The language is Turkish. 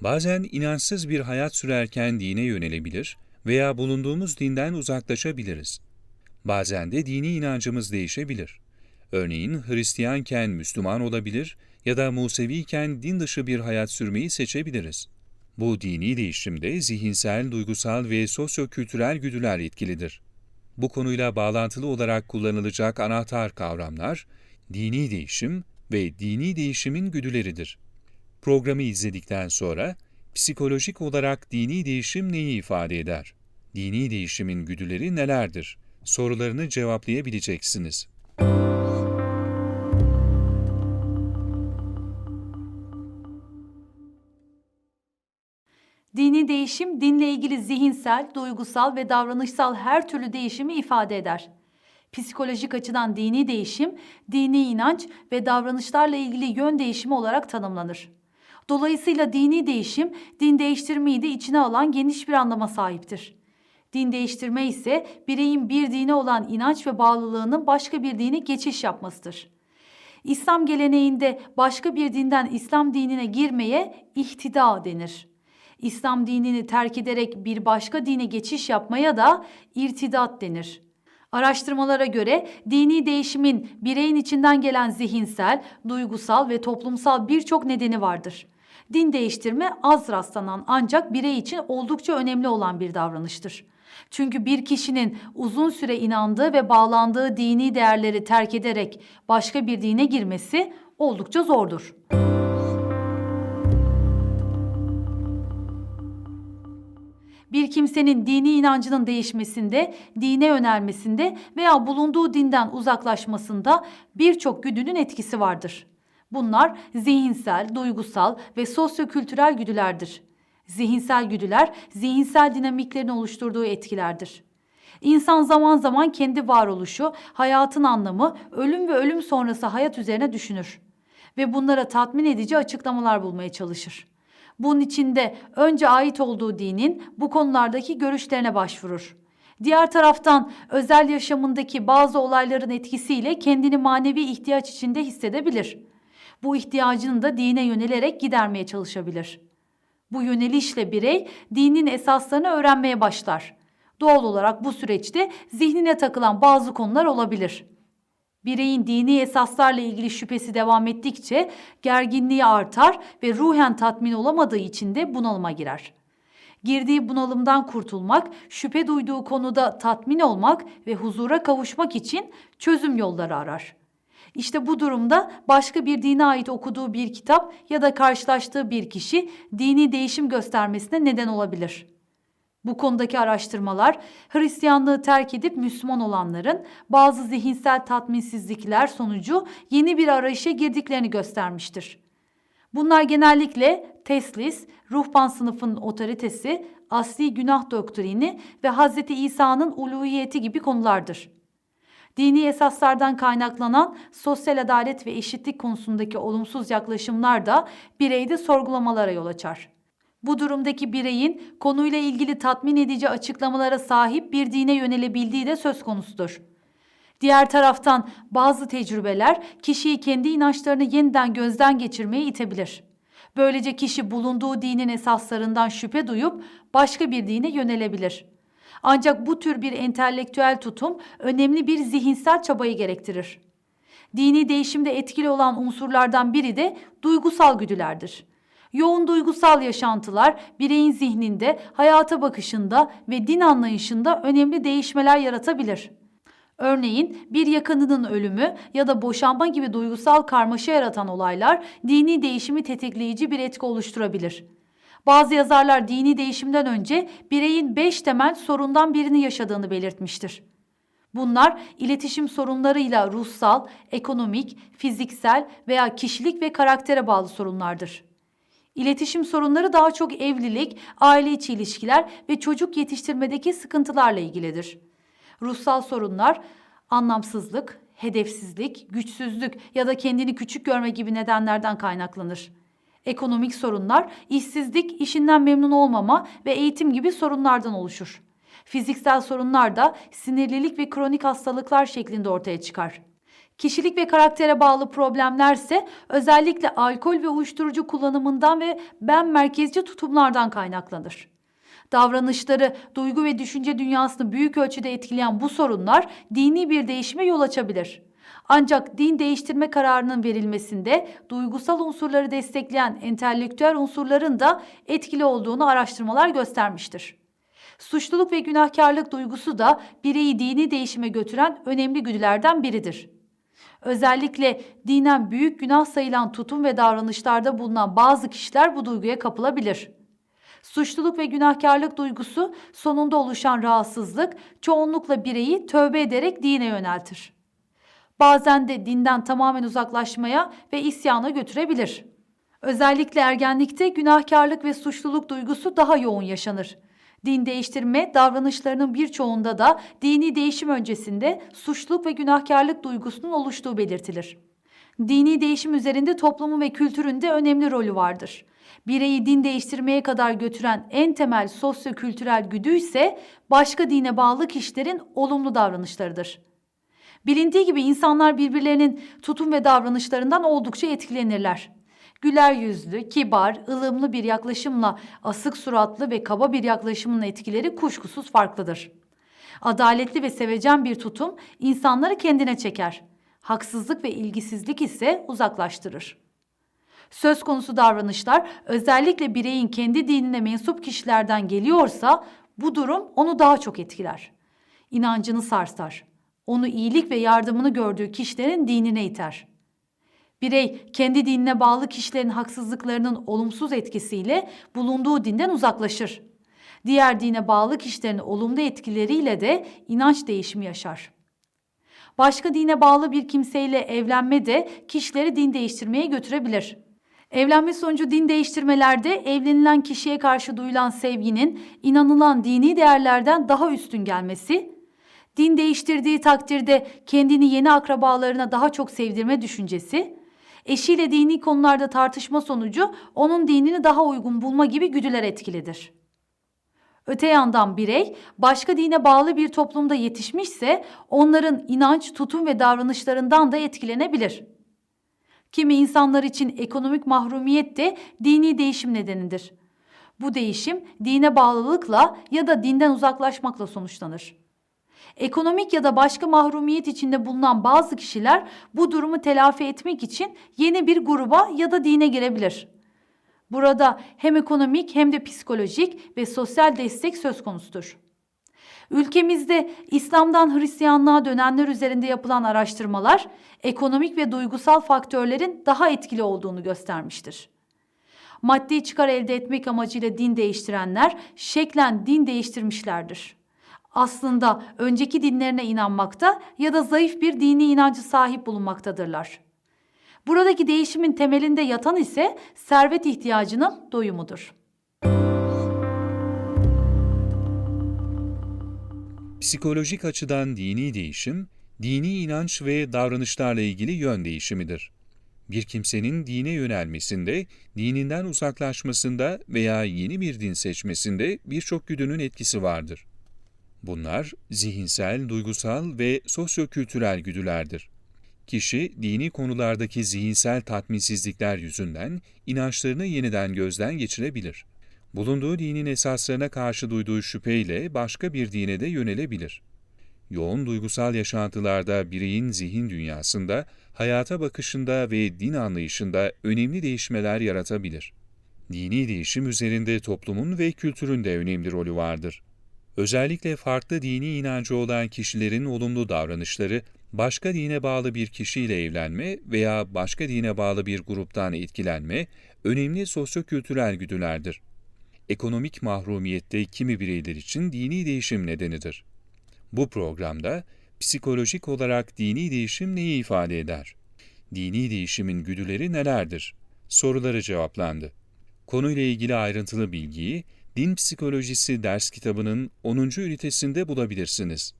Bazen inançsız bir hayat sürerken dine yönelebilir veya bulunduğumuz dinden uzaklaşabiliriz. Bazen de dini inancımız değişebilir. Örneğin Hristiyanken Müslüman olabilir ya da Museviyken din dışı bir hayat sürmeyi seçebiliriz. Bu dini değişimde zihinsel, duygusal ve sosyokültürel güdüler etkilidir. Bu konuyla bağlantılı olarak kullanılacak anahtar kavramlar, dini değişim ve dini değişimin güdüleridir. Programı izledikten sonra psikolojik olarak dini değişim neyi ifade eder? Dini değişimin güdüleri nelerdir? Sorularını cevaplayabileceksiniz. Dini değişim, dinle ilgili zihinsel, duygusal ve davranışsal her türlü değişimi ifade eder. Psikolojik açıdan dini değişim, dini inanç ve davranışlarla ilgili yön değişimi olarak tanımlanır. Dolayısıyla dini değişim, din değiştirmeyi de içine alan geniş bir anlama sahiptir. Din değiştirme ise bireyin bir dine olan inanç ve bağlılığının başka bir dine geçiş yapmasıdır. İslam geleneğinde başka bir dinden İslam dinine girmeye ihtida denir. İslam dinini terk ederek bir başka dine geçiş yapmaya da irtidat denir. Araştırmalara göre dini değişimin bireyin içinden gelen zihinsel, duygusal ve toplumsal birçok nedeni vardır. Din değiştirme az rastlanan ancak birey için oldukça önemli olan bir davranıştır. Çünkü bir kişinin uzun süre inandığı ve bağlandığı dini değerleri terk ederek başka bir dine girmesi oldukça zordur. Bir kimsenin dini inancının değişmesinde, dine yönelmesinde veya bulunduğu dinden uzaklaşmasında birçok güdünün etkisi vardır. Bunlar zihinsel, duygusal ve sosyokültürel güdülerdir. Zihinsel güdüler, zihinsel dinamiklerin oluşturduğu etkilerdir. İnsan zaman zaman kendi varoluşu, hayatın anlamı, ölüm ve ölüm sonrası hayat üzerine düşünür ve bunlara tatmin edici açıklamalar bulmaya çalışır. Bunun için de önce ait olduğu dinin bu konulardaki görüşlerine başvurur. Diğer taraftan özel yaşamındaki bazı olayların etkisiyle kendini manevi ihtiyaç içinde hissedebilir. Bu ihtiyacını da dine yönelerek gidermeye çalışabilir. Bu yönelişle birey dinin esaslarını öğrenmeye başlar. Doğal olarak bu süreçte zihnine takılan bazı konular olabilir. Bireyin dini esaslarla ilgili şüphesi devam ettikçe gerginliği artar ve ruhen tatmin olamadığı için de bunalıma girer. Girdiği bunalımdan kurtulmak, şüphe duyduğu konuda tatmin olmak ve huzura kavuşmak için çözüm yolları arar. İşte bu durumda başka bir dine ait okuduğu bir kitap ya da karşılaştığı bir kişi dini değişim göstermesine neden olabilir. Bu konudaki araştırmalar Hristiyanlığı terk edip Müslüman olanların bazı zihinsel tatminsizlikler sonucu yeni bir arayışa girdiklerini göstermiştir. Bunlar genellikle teslis, ruhban sınıfının otoritesi, asli günah doktrini ve Hz. İsa'nın uluhiyeti gibi konulardır. Dini esaslardan kaynaklanan sosyal adalet ve eşitlik konusundaki olumsuz yaklaşımlar da bireyde sorgulamalara yol açar. Bu durumdaki bireyin konuyla ilgili tatmin edici açıklamalara sahip bir dine yönelebildiği de söz konusudur. Diğer taraftan bazı tecrübeler kişiyi kendi inançlarını yeniden gözden geçirmeye itebilir. Böylece kişi bulunduğu dinin esaslarından şüphe duyup başka bir dine yönelebilir. Ancak bu tür bir entelektüel tutum önemli bir zihinsel çabayı gerektirir. Dini değişimde etkili olan unsurlardan biri de duygusal güdülerdir. Yoğun duygusal yaşantılar bireyin zihninde, hayata bakışında ve din anlayışında önemli değişmeler yaratabilir. Örneğin bir yakınının ölümü ya da boşanma gibi duygusal karmaşa yaratan olaylar dini değişimi tetikleyici bir etki oluşturabilir. Bazı yazarlar dini değişimden önce bireyin beş temel sorundan birini yaşadığını belirtmiştir. Bunlar iletişim sorunlarıyla ruhsal, ekonomik, fiziksel veya kişilik ve karaktere bağlı sorunlardır. İletişim sorunları daha çok evlilik, aile içi ilişkiler ve çocuk yetiştirmedeki sıkıntılarla ilgilidir. Ruhsal sorunlar anlamsızlık, hedefsizlik, güçsüzlük ya da kendini küçük görme gibi nedenlerden kaynaklanır. Ekonomik sorunlar işsizlik, işinden memnun olmama ve eğitim gibi sorunlardan oluşur. Fiziksel sorunlar da sinirlilik ve kronik hastalıklar şeklinde ortaya çıkar. Kişilik ve karaktere bağlı problemlerse özellikle alkol ve uyuşturucu kullanımından ve ben merkezci tutumlardan kaynaklanır. Davranışları, duygu ve düşünce dünyasını büyük ölçüde etkileyen bu sorunlar dini bir değişime yol açabilir. Ancak din değiştirme kararının verilmesinde duygusal unsurları destekleyen entelektüel unsurların da etkili olduğunu araştırmalar göstermiştir. Suçluluk ve günahkarlık duygusu da bireyi dini değişime götüren önemli güdülerden biridir. Özellikle dinen büyük günah sayılan tutum ve davranışlarda bulunan bazı kişiler bu duyguya kapılabilir. Suçluluk ve günahkarlık duygusu sonunda oluşan rahatsızlık çoğunlukla bireyi tövbe ederek dine yöneltir. Bazen de dinden tamamen uzaklaşmaya ve isyana götürebilir. Özellikle ergenlikte günahkarlık ve suçluluk duygusu daha yoğun yaşanır. Din değiştirme davranışlarının birçoğunda da dini değişim öncesinde suçluluk ve günahkarlık duygusunun oluştuğu belirtilir. Dini değişim üzerinde toplumun ve kültürün de önemli rolü vardır. Bireyi din değiştirmeye kadar götüren en temel sosyo-kültürel güdü ise başka dine bağlı kişilerin olumlu davranışlarıdır. Bilindiği gibi insanlar birbirlerinin tutum ve davranışlarından oldukça etkilenirler. Güler yüzlü, kibar, ılımlı bir yaklaşımla asık suratlı ve kaba bir yaklaşımın etkileri kuşkusuz farklıdır. Adaletli ve sevecen bir tutum insanları kendine çeker. Haksızlık ve ilgisizlik ise uzaklaştırır. Söz konusu davranışlar özellikle bireyin kendi dinine mensup kişilerden geliyorsa bu durum onu daha çok etkiler. İnancını sarsar. Onu iyilik ve yardımını gördüğü kişilerin dinine iter. Birey kendi dinine bağlı kişilerin haksızlıklarının olumsuz etkisiyle bulunduğu dinden uzaklaşır. Diğer dine bağlı kişilerin olumlu etkileriyle de inanç değişimi yaşar. Başka dine bağlı bir kimseyle evlenme de kişileri din değiştirmeye götürebilir. Evlenme sonucu din değiştirmelerde evlenilen kişiye karşı duyulan sevginin inanılan dini değerlerden daha üstün gelmesi, din değiştirdiği takdirde kendini yeni akrabalarına daha çok sevdirme düşüncesi, eşiyle dini konularda tartışma sonucu onun dinini daha uygun bulma gibi güdüler etkilidir. Öte yandan birey başka dine bağlı bir toplumda yetişmişse onların inanç, tutum ve davranışlarından da etkilenebilir. Kimi insanlar için ekonomik mahrumiyet de dini değişim nedenidir. Bu değişim dine bağlılıkla ya da dinden uzaklaşmakla sonuçlanır. Ekonomik ya da başka mahrumiyet içinde bulunan bazı kişiler bu durumu telafi etmek için yeni bir gruba ya da dine girebilir. Burada hem ekonomik hem de psikolojik ve sosyal destek söz konusudur. Ülkemizde İslam'dan Hristiyanlığa dönenler üzerinde yapılan araştırmalar ekonomik ve duygusal faktörlerin daha etkili olduğunu göstermiştir. Maddi çıkar elde etmek amacıyla din değiştirenler şeklen din değiştirmişlerdir. Aslında önceki dinlerine inanmakta ya da zayıf bir dini inancı sahip bulunmaktadırlar. Buradaki değişimin temelinde yatan ise servet ihtiyacının doyumudur. Psikolojik açıdan dini değişim, dini inanç ve davranışlarla ilgili yön değişimidir. Bir kimsenin dine yönelmesinde, dininden uzaklaşmasında veya yeni bir din seçmesinde birçok güdünün etkisi vardır. Bunlar zihinsel, duygusal ve sosyokültürel güdülerdir. Kişi dini konulardaki zihinsel tatminsizlikler yüzünden inançlarını yeniden gözden geçirebilir. Bulunduğu dinin esaslarına karşı duyduğu şüpheyle başka bir dine de yönelebilir. Yoğun duygusal yaşantılarda bireyin zihin dünyasında, hayata bakışında ve din anlayışında önemli değişmeler yaratabilir. Dini değişim üzerinde toplumun ve kültürün de önemli rolü vardır. Özellikle farklı dini inancı olan kişilerin olumlu davranışları, başka dine bağlı bir kişiyle evlenme veya başka dine bağlı bir gruptan etkilenme önemli sosyokültürel güdülerdir. Ekonomik mahrumiyette kimi bireyler için dini değişim nedenidir. Bu programda psikolojik olarak dini değişim neyi ifade eder? Dini değişimin güdüleri nelerdir? Soruları cevaplandı. Konuyla ilgili ayrıntılı bilgiyi Din Psikolojisi ders kitabının 10. ünitesinde bulabilirsiniz.